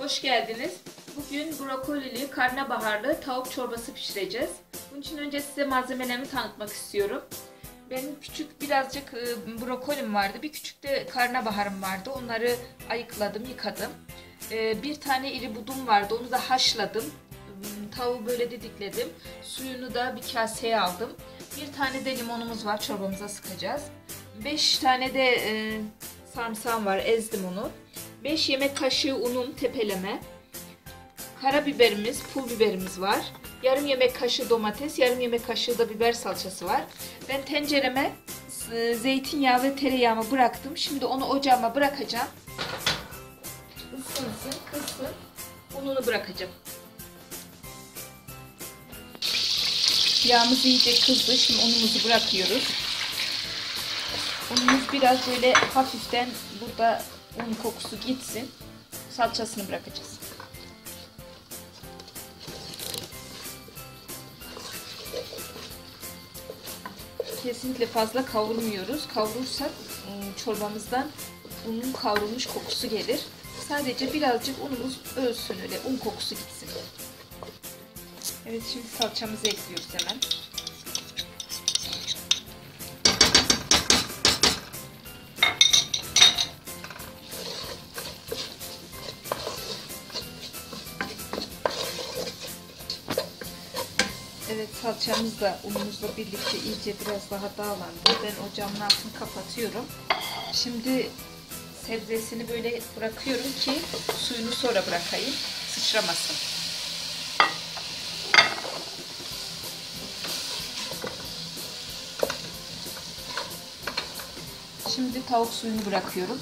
Hoş geldiniz. Bugün brokolili, karnabaharlı tavuk çorbası pişireceğiz. Bunun için önce size malzemelerimi tanıtmak istiyorum. Benim küçük birazcık e, brokolim vardı. Bir küçük de karnabaharım vardı. Onları ayıkladım, yıkadım. E, Bir tane iri budum vardı. Onu da haşladım. Hmm, Tavuğu böyle didikledim. Suyunu da bir kaseye aldım. Bir tane de limonumuz var. Çorbamıza sıkacağız. Beş tane de e, sarımsağım var. Ezdim onu. 5 yemek kaşığı unum tepeleme. Karabiberimiz, pul biberimiz var. Yarım yemek kaşığı domates, yarım yemek kaşığı da biber salçası var. Ben tencereme e, zeytinyağı ve tereyağımı bıraktım. Şimdi onu ocağıma bırakacağım. Isınsın, kızsın. Ununu bırakacağım. Yağımız iyice kızdı. Şimdi unumuzu bırakıyoruz. Unumuz biraz böyle hafiften burada un kokusu gitsin. Salçasını bırakacağız. Kesinlikle fazla kavurmuyoruz. Kavurursak ım, çorbamızdan unun kavrulmuş kokusu gelir. Sadece birazcık unumuz ölsün öyle un kokusu gitsin. Evet şimdi salçamızı ekliyoruz hemen. Evet salçamız da unumuzla birlikte iyice biraz daha dağlandı. Ben ocağımın altını kapatıyorum. Şimdi sebzesini böyle bırakıyorum ki suyunu sonra bırakayım. Sıçramasın. Şimdi tavuk suyunu bırakıyorum.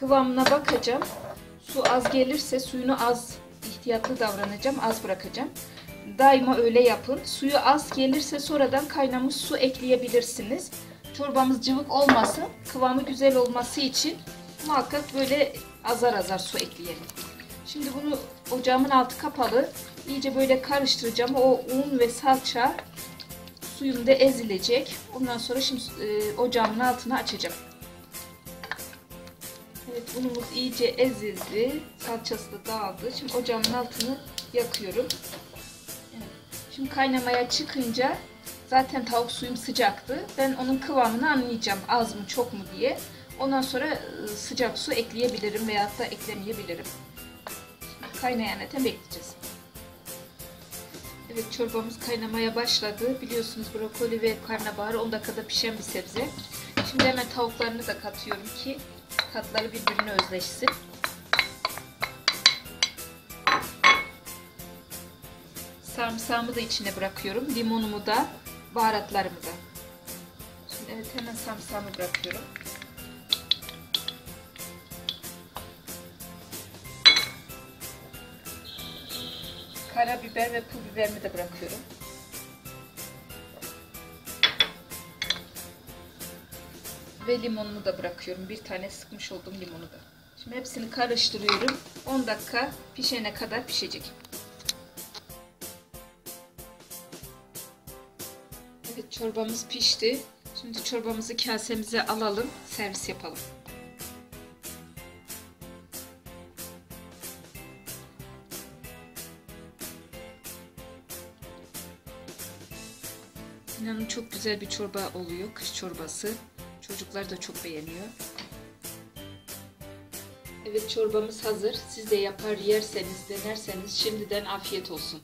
Kıvamına bakacağım. Su az gelirse suyunu az ihtiyatlı davranacağım. Az bırakacağım. Daima öyle yapın. Suyu az gelirse sonradan kaynamış su ekleyebilirsiniz. Çorbamız cıvık olmasın. Kıvamı güzel olması için muhakkak böyle azar azar su ekleyelim. Şimdi bunu ocağımın altı kapalı. İyice böyle karıştıracağım. O un ve salça suyunda ezilecek. Ondan sonra şimdi e, ocağımın altını açacağım. Evet unumuz iyice ezildi. Salçası da dağıldı. Şimdi ocağımın altını yakıyorum. Evet. Şimdi kaynamaya çıkınca zaten tavuk suyum sıcaktı. Ben onun kıvamını anlayacağım. Az mı çok mu diye. Ondan sonra sıcak su ekleyebilirim veya da eklemeyebilirim. Kaynayana kadar bekleyeceğiz. Evet çorbamız kaynamaya başladı. Biliyorsunuz brokoli ve karnabahar 10 dakikada pişen bir sebze. Şimdi hemen tavuklarını da katıyorum ki tatları birbirine özleşsin. Sarımsağımı da içine bırakıyorum. Limonumu da, baharatlarımı da. Şimdi evet hemen sarımsağımı bırakıyorum. Karabiber ve pul biberimi de bırakıyorum. Ve limonumu da bırakıyorum. Bir tane sıkmış olduğum limonu da. Şimdi hepsini karıştırıyorum. 10 dakika pişene kadar pişecek. Evet çorbamız pişti. Şimdi çorbamızı kasemize alalım. Servis yapalım. İnanın çok güzel bir çorba oluyor. Kış çorbası. Çocuklar da çok beğeniyor. Evet çorbamız hazır. Siz de yapar yerseniz denerseniz şimdiden afiyet olsun.